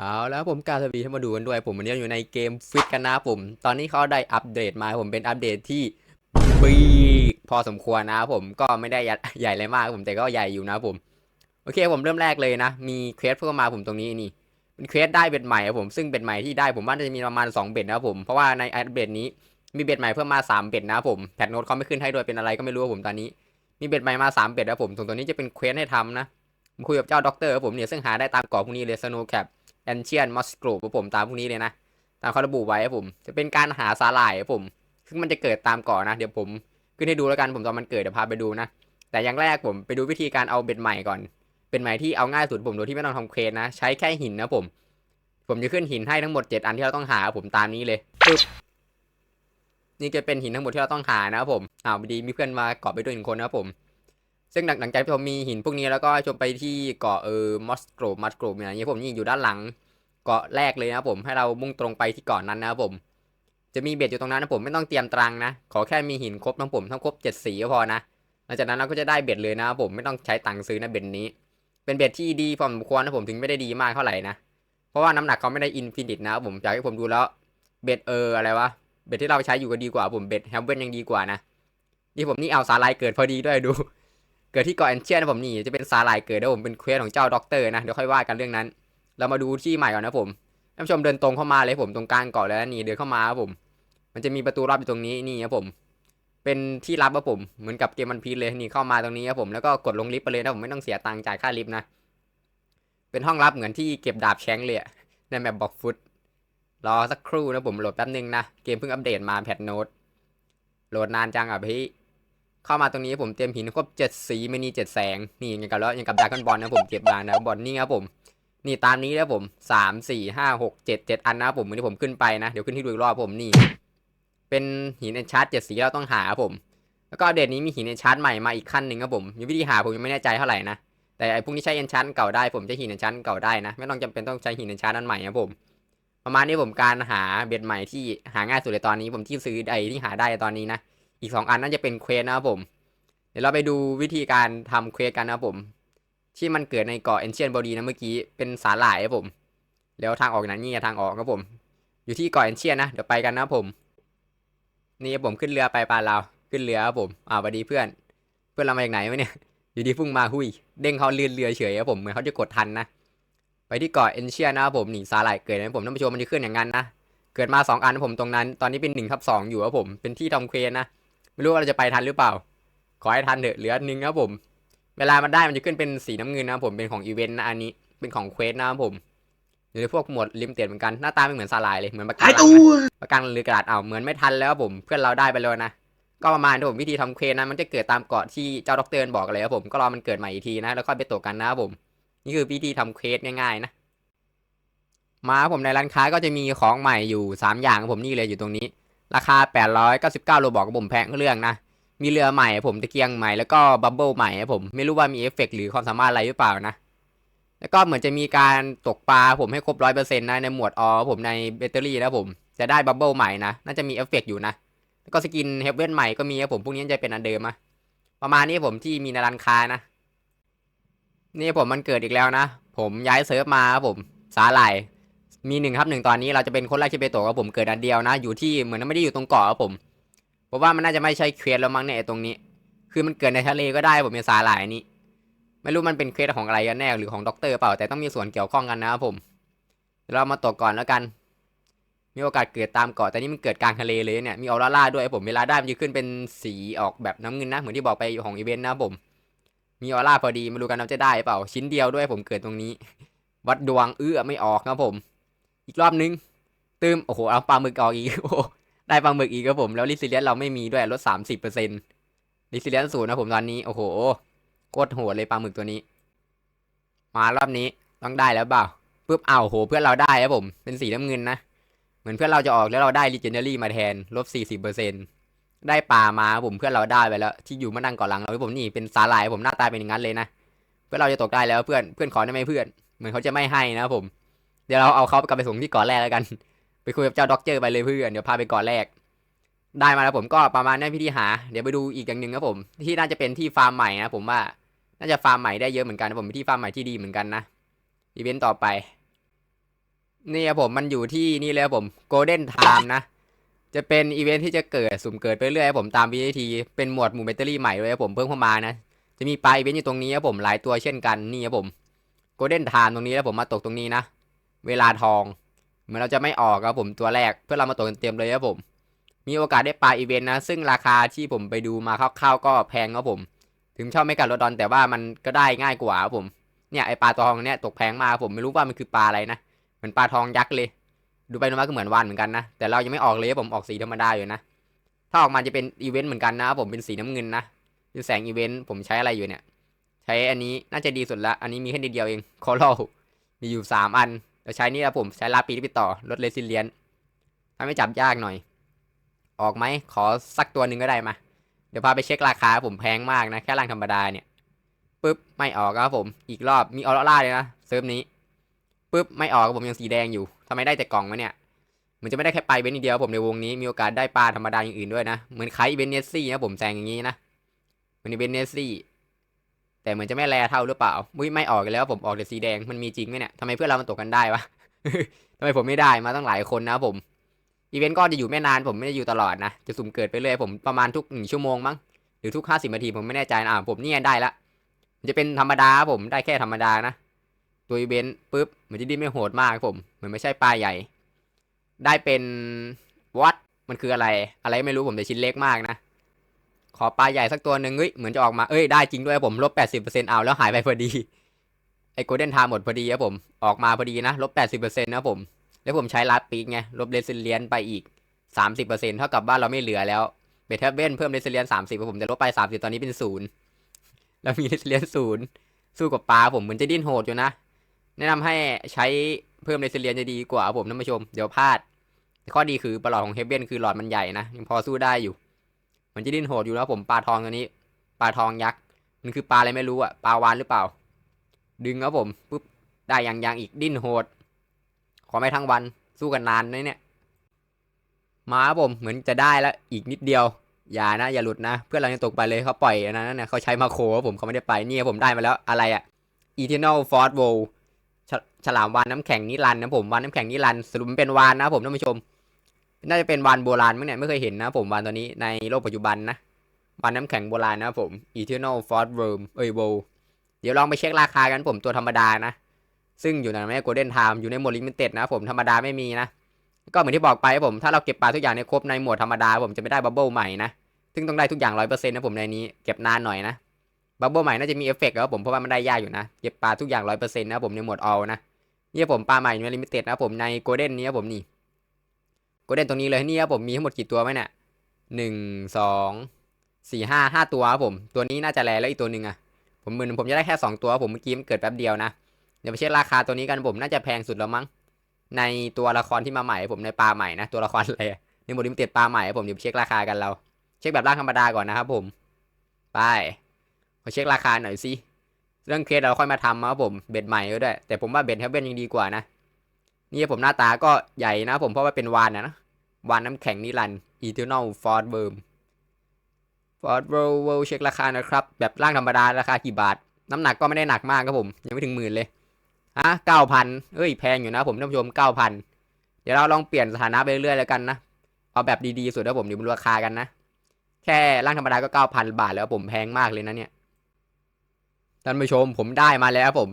เอาแล้วผมกาสวีให้มาดูกันด้วย ผมวันนี้อยู่ในเกมฟิตกันนะผม ตอนนี้เขาได้อัปเดตมาผมเป็นอัปเดตที่ปีกพอสมควรนะผมก็ไม่ได้ใหญ่เลยมากผมแต่ก็ใหญ่อยู่นะผม โอเคผมเริ่มแรกเลยนะ มีเควสเพิ่มมาผมตรงนี้นี่เป็นเควสได้เบ็ดใหม่ครับผมซึ่งเบ็ดใหม่ที่ได้ผมว่าจะมีประมาณ2เบ็ดนะครับผมเพราะว่าในอัปเดตนี้มีเบ็ดใหม่เพิ่มมา3เบ็ดนะผมแพทโน้ตเขาไม่ขึ้นให้ด้วยเป็นอะไรก็ไม่รู้ผมตอนนี้ มีเบ็ดใหม่มา3เบ็ดนะผมตรงตัวนี้จะเป็นเควสให้ทำนะคุยกับเจ้าด็อกเตอร์ครับผมเนี่ยซึ่งหาได้ตามเกาะพวกนี้เลยสโนแคป แอนเชียนมอสโกรผมตามพวกนี้เลยนะ ตามเขาระบุไว้ครับผม จะเป็นการหาสาหร่ายครับผม ซึ่งมันจะเกิดตามเกาะนะ เดี๋ยวผมขึ้นให้ดูแล้วกันผมตอนมันเกิดเดี๋ยวพาไปดูนะ แต่อย่างแรกผมไปดูวิธีการเอาเบ็ดใหม่ก่อน เป็นใหม่ที่เอาง่ายสุดผมโดยที่ไม่ต้องทำเควสนะ ใช้แค่หินนะผม ผมจะขึ้นหินให้ทั้งหมด 7 อันที่เราต้องหาผมตามนี้เลยปึ๊บนี่จะเป็นหินทั้งหมดที่เราต้องหานะครับผมอ้าวพอดีมีเพื่อนมาเกาะไปด้วยหนึ่งคนนะครับผม ซึ่งหลังจากที่ผมมีหินพวกนี้แล้วก็ชมไปที่เกาะเออมอสโกรมัสโกรเนี่ยอย่างนี้ผมนี่อยู่ด้านหลังเกาะแรกเลยนะผมให้เรามุ่งตรงไปที่เกาะนั้นนะผม จะมีเบ็ดอยู่ตรงนั้นนะผมไม่ต้องเตรียมตรังนะขอแค่มีหินครบทั้งผมทั้งครบเจ็ดสีก็พอนะหลังจากนั้นเราก็จะได้เบ็ดเลยนะครับผมไม่ต้องใช้ตังค์ซื้อนะเบ็ดนี้ เป็นเบ็ดที่ดีพอสมควรนะผมถึงไม่ได้ดีมากเท่าไหร่นะเพราะว่าน้ำหนักเขาไม่ได้อินฟินิตนะครับผมจากที่ผมดูแล้วเบ็ดเอออะไรวะเบ็ดที่เราใช้อยู่ก็ดีกว่าผมเบ็ดแฮมเบนยังดีกว่านะนี่ผมนี่เอาสาลายเกิดพอดีด้วยดู เกิดที่เกาะแอนเชียนนะผมนี่จะเป็นสาลายเกิดนะผมเป็นเควสของเจ้าด็อกเตอร์นะเดี๋ยวค่อยว่ากันเรื่องนั้น เรามาดูที่ใหม่ก่อนนะผมท่านผู้ชมเดินตรงเข้ามาเลยผมตรงกลางเกาะแล้วนี่เดินเข้ามาครับผม มันจะมีประตูลับอยู่ตรงนี้นี่ครับผม เป็นที่ลับครับผมเหมือนกับเกมมันพีเลยนี่เข้ามาตรงนี้ครับผมแล้วก็กดลงลิฟต์ไปเลยนะผมไม่ต้องเสียตังค์จ่ายค่าลิฟต์นะ เป็นห้องลับเหมือนที่เก็บดาบแชงเลยในแมปบ็อกฟุตรอสักครู่นะผมโหลดแป๊บนึงนะเกมเพิ่งอัปเดตมาแพทโน้ตโหลดนานจังอะพี่ เข้ามาตรงนี้ผมเตรียมหินครบเจ็ดสีไม่นี่เจ็ดแสงนี่ยังกับแล้วยังกับดาร์กอนบอลนะผมเก็บดาร์กบอลนี่ครับผมนี่ตามนี้แล้วผมสามสี่ห้าหกเจ็ดเจ็ดอันนะครับผมวันนี้ผมขึ้นไปนะเดี๋ยวขึ้นที่ดูอีกรอบผมนี่ เป็นหินเอนชาร์ตเจ็ดสีเราต้องหาครับผม แล้วก็อัปเดตนี้มีหินเอนชาร์ตใหม่มาอีกขั้นหนึ่งครับผมมีวิธีหาผมยังไม่แน่ใจเท่าไหร่นะแต่ไอ้พวกนี้ใช้เอนชาร์ตเก่าได้ผมใช้หินเอนชาร์ตเก่าได้นะ ไม่ต้องจำเป็นต้องใช้หินเอนชาร์ตอันใหม่ครับผมประมาณนี้ผมการหาเบ็ดใหม่ที่หาง่ายสุดในตอนนี้ผมที่ซื้อไอ้ที่หาได้ตอนนี้นะ อีกสองอันน่าจะเป็นเควสนะครับผม เดี๋ยวเราไปดูวิธีการทำเควสกันนะครับผม ที่มันเกิดในเกาะเอนเชียนบอดีนะเมื่อกี้เป็นสาหร่ายครับผม แล้วทางออกนั้นนี่ทางออกครับผม อยู่ที่เกาะเอนเชียนนะเดี๋ยวไปกันนะครับผม นี่ผมขึ้นเรือไปปลาเราวขึ้นเรือครับผมอ่าสวัสดีเพื่อน เพื่อนเรามาจากไหนวะเนี่ย อยู่ดีพุ่งมาหุยเด้งเขาเลื่อนเรือเฉยครับผมเหมือนเขาจะกดทันนะไปที่เกาะเอนเชียนะครับผมนี่สาหร่ายเกิดนะผมท่านผู้ชมมันจะขึ้นอย่างนั้นนะเกิดมาสองอันนะผมตรงนั้น ตอนนี้เป็นหนึ่ทับสอยู่ครับผม เป็นที่ทำเควสนะ ไม่รู้ว่าเราจะไปทันหรือเปล่า ขอให้ทันเถอะเหลือหนึ่งครับผม เวลามันได้มันจะขึ้นเป็นสีน้ำเงินนะครับผมเป็นของอีเวนต์นะอันนี้เป็นของเควสนะครับผมอยู่ในพวกหมวดลิมเต็ดเหมือนกันหน้าตาไม่เหมือนสาลายเลยเหมือนปากกาหายลังตัวนะปากกาหรือกระดาษเอาเหมือนไม่ทันแล้วครับผมเพื่อนเราได้ไปแล้วนะก็ประมาณที่ผมวิธีทำเควสนะมันจะเกิดตามเกาะที่เจ้าด็อกเตอร์บอกเลยครับผมก็รอมันเกิดใหม่อีกทีนะ แล้วก็ไปตกกันนะครับผม นี่คือวิธีทำเควสง่ายๆนะ มาครับผมในร้านค้าก็จะมีของใหม่อยู่ 3 อย่างครับผมนี่เลยอยู่ตรงนี้ ราคา 899โลบอกกับผมแพงเรื่องนะ มีเรือใหม่ผมตะเกียงใหม่แล้วก็บับเบิลใหม่ผมไม่รู้ว่ามีเอฟเฟกต์หรือความสามารถอะไรหรือเปล่านะ แล้วก็เหมือนจะมีการตกปลาผมให้ครบร้อยเปอร์เซ็นต์นะในหมวดอผมในแบตเตอรี่นะผมจะได้บับเบิลใหม่นะน่าจะมีเอฟเฟกต์อยู่นะ แล้วก็สกินเฮฟเว่นใหม่ก็มีครับผมพวกนี้จะเป็นอันเดิมอะประมาณนี้ผมที่มีในร้านค้านะนี่ผมมันเกิดอีกแล้วนะ ผมย้ายเซิร์ฟมาครับผมสาหร่าย มีหนึ่งครับหนึ่งตอนนี้เราจะเป็นคนแรกที่ไปตกครับผมเกิดอันเดียวนะ อยู่ที่เหมือนไม่ได้อยู่ตรงเกาะครับผมเพราะว่ามันน่าจะไม่ใช่เควสแล้วมั้งเนี่ยตรงนี้ คือมันเกิดในทะเลก็ได้ผมเป็นสาหร่ายนี้ ไม่รู้มันเป็นเควสของอะไรกันแน่หรือของด็อกเตอร์เปล่าแต่ต้องมีส่วนเกี่ยวข้องกันนะครับผมเดี๋ยวเรามาตกก่อนแล้วกัน มีโอกาสเกิดตามเกาะแต่นี่มันเกิดกลางทะเลเลยเนี่ยมีออร่าร่าด้วยผมเวลาได้มันจะขึ้นเป็นสีออกแบบน้ำเงินนะเหมือนที่บอกไปของอีเวนต์นะผม มีออร่าพอดีไม่รู้กันว่าจะได้เปล่าชิ้นเดียวด้วยผมเกิดตรงนี้ วัดดวงเอื้อไม่ออกครับผม อีกรอบนึงตืมโอ้โหเอาปลาหมึกออกอีกโอ้โหได้ปลาหมึกอีกครับผมแล้วลิซิเลียนเราไม่มีด้วยลดสามสิบเปอร์เซ็นต์ลิซิเลียนศูนย์นะผมตอนนี้โอ้โหโคตรโหดเลยปลาหมึกตัวนี้ มารอบนี้ต้องได้แล้วเปล่าปุ๊บเอาวโหเพื่อนเราได้ครับผม เป็นสีน้ำเงินนะเหมือนเพื่อนเราจะออกแล้วเราได้ลิเจนเนอรี่มาแทนลบสี่สิบเปอร์เซ็นต์ได้ปลามาผมเพื่อนเราได้ไปแล้ว ที่อยู่มานั่งก่อนหลังเราผมนี่เป็นสาหร่ายผมหน้าตาเป็นอย่างนั้นเลยนะเพื่อนเราจะตกได้แล้วเพื่อนเพื่อนขอได้ไหมเพื่อนเหมือนเขาจะไม่ให้นะครับผม เดี๋ยวเราเอาเขากลับไปส่งที่เกาะแรกแล้วกัน ไปคุยกับเจ้าด็อกเจอร์ไปเลยเพื่อน เดี๋ยวพาไปเกาะแรก ได้มาแล้วผมก็ประมาณนั้นพี่ที่หา เดี๋ยวไปดูอีกอย่างหนึ่งครับผม ที่น่าจะเป็นที่ฟาร์มใหม่นะผมว่า น่าจะฟาร์มใหม่ได้เยอะเหมือนกันผมเป็นที่ฟาร์มใหม่ที่ดีเหมือนกันนะ อีเวนต์ต่อไป นี่ครับผมมันอยู่ที่นี่เลยครับผม Golden Time นะ จะเป็นอีเวนท์ที่จะเกิดสุ่มเกิดไปเรื่อยครับผมตาม VAT เป็นหมวดหมู่แบตเตอรี่ใหม่ด้วยครับผมเพิ่มเข้ามานะ จะมีปลาอีเวนต์อยู่ตรงนี้ครับผมหลายตัวเช่นกันนี่ครับผม Golden Time ตรงนี้แล้วผมมาตกตรงนี้นะ เวลาทองเหมือนเราจะไม่ออกครับผมตัวแรกเพื่อเรามาตกเต็มเลยครับผม มีโอกาสได้ปลาอีเวนต์นะ ซึ่งราคาที่ผมไปดูมาคร่าวๆก็แพงครับผม ถึงชอบไม่กัดรดอนแต่ว่ามันก็ได้ง่ายกว่าครับผมเนี่ยไอปลาทองเนี่ยตกแพงมากผมไม่รู้ว่ามันคือปลาอะไรนะเหมือนปลาทองยักษ์เลย ดูไปดูมาก็เหมือนวานเหมือนกันนะแต่เรายังไม่ออกเลยครับผมออกสีธรรมดาอยู่นะถ้าออกมาจะเป็นอีเวนต์เหมือนกันนะครับผมเป็นสีน้ำเงินนะเป็นแสงอีเวนต์ผมใช้อะไรอยู่เนี่ย ใช้อันนี้น่าจะดีสุดละอันนี้มีแค่นิดเดียวเองคอร์ลมีอยู่สามอัน เราใช้นี่แล้วผมใช้ลาปีที่ไปต่อลดเรซิเลียนถ้าไม่จับยากหน่อย ออกไหมขอสักตัวหนึ่งก็ได้มา เดี๋ยวพาไปเช็คราคาผมแพงมากนะแค่ร่างธรรมดาเนี่ยปุ๊บไม่ออกครับผมอีกรอบมีออร่าเลยนะเซิร์ฟนี้ปุ๊บไม่ออกครับผมยังสีแดงอยู่ทำไมได้แต่กล่องวะเนี่ยมันจะไม่ได้แค่ไปเบนนิดเดียวผมในวงนี้มีโอกาสได้ปลาธรรมดาอย่างอื่นด้วยนะเหมือนไคเบนเนสซี่นะผมแซงอย่างนี้นะเหมือนเบนเนสซี่ แต่เหมือนจะไม่แรเท่าหรือเปล่ามุ้ยไม่ออกอีกแล้วผมออกแต่สีแดงมันมีจริงไหมเนี่ยทำไมเพื่อนเรามันตกกันได้วะทำไมผมไม่ได้มาตั้งหลายคนนะผมอีเวนต์ก็จะอยู่ไม่นานผมไม่ได้อยู่ตลอดนะจะสุ่มเกิดไปเรื่อยผมประมาณทุกหนึ่งชั่วโมงมั้งหรือทุกห้าสิบนาทีผมไม่แน่ใจนะอ่าผมเนี่ยได้ละจะเป็นธรรมดาผมได้แค่ธรรมดานะตัวอีเวนต์ปุ๊บมันจะดิ้นไม่โหดมากครับผมเหมือนไม่ใช่ปลาใหญ่ ได้เป็นวัดมันคืออะไร อะไรไม่รู้ผมแต่ชิ้นเล็กมากนะ ขอปลาใหญ่สักตัวหนึ่งเฮ้ยเหมือนจะออกมาเอ้ยได้จริงด้วยผมลบแปดสิบเปอร์เซ็นต์เอาแล้วหายไปพอดีไอ้โกลเด้นไทม์หมดพอดีครับผมออกมาพอดีนะลบแปดสิบเปอร์เซ็นต์นะผม แล้วผมใช้ลัดปีกไงลบเรซิเลียนไปอีกสามสิบเปอร์เซ็นต์เท่ากับบ้านเราไม่เหลือแล้วเบทเทเบนเพิ่มเรซิเลียนสามสิบผมจะลบไปสามสิบตอนนี้เป็นศูนย์แล้วมีเรซิเลียนศูนย์สู้กับปลาผมเหมือนจะดิ้นโหดอยู่นะ แนะนำให้ใช้เพิ่มเรซิเลียนจะดีกว่าผมท่านผู้ชมเดี๋ยวพลาดข้อดีคือปลาหลอดของเฮเบนคือหลอดมันใหญ่นะยังพอสู้ได้อยู่ มันจะดิ้นโหดอยู่แล้วผมปลาทองตัวนี้ปลาทองยักษ์มันคือปลาอะไรไม่รู้อะปลาวานหรือเปล่า ดึงครับผมปุ๊บได้อย่างยังอีกดิ้นโหด ขอไม่ทั้งวันสู้กันนานนะเนี่ย มาครับผมเหมือนจะได้แล้วอีกนิดเดียว อย่านะอย่าหลุดนะ เพื่อนเรายังตกไปเลยเขาปล่อยอันนั้นนะเขาใช้มาโคครับผมเขาไม่ได้ไปเนี่ยผมได้มาแล้วอะไรอะ Eternal Force w o l ฉลามวานน้ำแข็งนิรันนะผมวานน้ำแข็งนิรันสรุปมันเป็นวานนะผมท่านผู้ชม น่าจะเป็นวานโบราณมั้งเนี่ยไม่เคยเห็นนะผมวานตัวนี้ในโลกปัจจุบันนะวานน้ำแข็งโบราณนะผม Eternal Force Worm เอ้ย w o l เดี๋ยวลองไปเช็คราคากันผมตัวธรรมดานะ ซึ่งอยู่ในแม่ Golden Time อยู่ในหมดลิมิเต็ดนะผมธรรมดาไม่มีนะ ก็เหมือนที่บอกไปผมถ้าเราเก็บปลาทุกอย่างในครบในหมวดธรรมดาผมจะไม่ได้บับเบิลใหม่นะ ซึ่งต้องได้ทุกอย่างร้อยเปอร์เซ็นต์นะผมในนี้เก็บนานหน่อยนะบับเบิลใหม่น่าจะมีเอฟเฟกต์ครับผมเพราะว่ามันได้ยากอยู่นะเก็บปลาทุกอย่างร้อยเปอร์เซ็นต์นะผมในหมวดออลนะนี่ผมปลาใหม่ในลิมิเต็ดนะผมในโกลเด้นนี้ผมนี่ กลเด้นตรงนี้เลยนี่ครับผมมีทั้งหมดกี่ตัวไหมเนี่ยหนึ่งสองสี่ห้าห้าตัวครับผมตัวนี้น่าจะแลแล้วอีกตัวหนึ่งอะผมมือผมจะได้แค่สองตัวผมเมื่อกี้มันเกิดแป๊บเดียวนะเดี๋ยวไปเช็คราคาตัวนี้กันผมน่าจะแพงสุดแล้วมั้งในตัวละครที่มาใหม่ผมในปลาใหม่นะตัวละครอะไรในโหมดลิมิเต็ดปลาใหม่ครับผมเดี๋ยวไปเช็คราคากันเรา เช็คแบบร่างธรรมดาก่อนนะครับผมไปขอเช็คราคาหน่อยสิเรื่องเคสเราค่อยมาทำครับผมเบ็ดใหม่ก็ได้แต่ผมว่าเบ็ดเฮเบนยังดีกว่านะ นี่ผมหน้าตาก็ใหญ่นะผมเพราะว่าเป็นวานนะนะวานน้ำแข็งนิรันดร์ Eternal Ford Worm Ford Worm เช็คราคานะครับ แบบร่างธรรมดาราคากี่บาท น้ำหนักก็ไม่ได้หนักมากครับผม ยังไม่ถึงหมื่นเลยฮะเก้าพันเอ้ยแพงอยู่นะผมท่านผู้ชมเก้าพันเดี๋ยวเราลองเปลี่ยนสถานะไปเรื่อยๆแล้วกันนะ เอาแบบดีๆสุดนะผมเดี๋ยวมาดูราคากันนะ แค่ร่างธรรมดาก็เก้าพันบาทแล้วผมแพงมากเลยนะเนี่ยท่านผู้ชมผมได้มาแล้วผม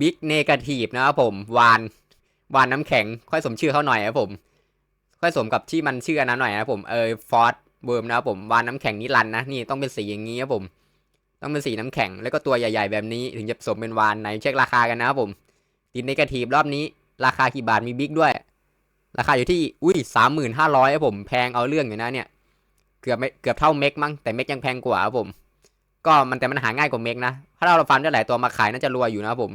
บิ๊กเนกาทีฟนะครับผมวาน วานน้ำแข็ง ค่อยสมชื่อเขาหน่อยครับผม ค่อยสมกับที่มันชื่อนนั้นหน่อยนะผมเออฟอร์ดเวิร์มนะครับผมวานน้ำแข็งนิรันนะนี่ต้องเป็นสีอย่างนี้ครับผม ต้องเป็นสีน้ำแข็งแล้วก็ตัวใหญ่ ๆ แบบนี้ถึงจะสมเป็นวานไหนเช็คราคากันนะครับผมติดเนกาทีฟรอบนี้ ราคากี่บาทมีบิ๊กด้วย ราคาอยู่ที่อุ้ยสามหมื่นห้าร้อยครับผมแพงเอาเรื่องอยู่นะเนี่ยเกือบไม่เกือบเท่าเมกมั้งแต่เมกยังแพงกว่าครับผม ก็มันแต่มันหาง่ายกว่าเมกนะ ถ้าเราฟันได้หลายตัวมาขายน่าจะรวยอยู่นะครับผม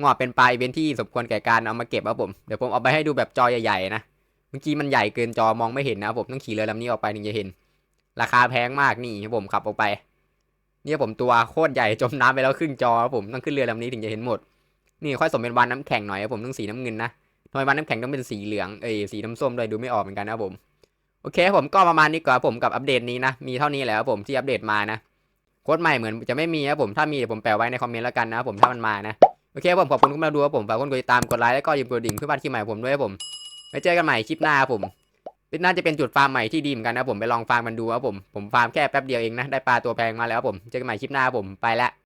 งอเป็นปลาอีเวนท์ที่สมควรแก่การเอามาเก็บครับผม เดี๋ยวผมเอาไปให้ดูแบบจอใหญ่ๆนะ เมื่อกี้มันใหญ่เกินจอมองไม่เห็นนะครับผมต้องขี่เรือลำนี้ออกไปถึงจะเห็น ราคาแพงมากนี่ครับผมขับออกไป เนี่ยผมตัวโคตรใหญ่จมน้ำไปแล้วครึ่งจอครับผมต้องขึ้นเรือลำนี้ถึงจะเห็นหมด นี่ค่อยสมเป็นวานน้ำแข็งหน่อยครับผมต้องสีน้ำเงินนะทำไมวานน้ำแข็งต้องเป็นสีเหลืองเอ้ยสีน้ำส้มด้วยดูไม่ออกเหมือนกันนะครับผมโอเคผมก็ประมาณนี้ก่อนครับผมกับอัปเดตนี้นะมีเท่านี้แหละครับผมที่อัปเดตมานะโค้ดใหม่เหมือนจะไม่มีครับผมถ้ามีเดี๋ยวผมแปะไว้ในคอมเมนต์แล้วกันนะครับผมถ้ามันมานะ โอเคผมขอบคุณที่มาดูครับผมฝากคนกดติดตามกดไลค์แล้วก็อย่าลืมกดดิ่งเพื่อบ้านที่ใหม่ของผมด้วยครับผมไว้เจอกันใหม่คลิปหน้าครับผมคลิปหน้าจะเป็นจุดฟาร์มใหม่ที่ดีเหมือนกันนะผมไปลองฟาร์มมันดูครับผมผมฟาร์มแค่แป๊บเดียวเองนะได้ปลาตัวแพงมาแล้วครับผมเจอกันใหม่คลิปหน้าครับผมไปละ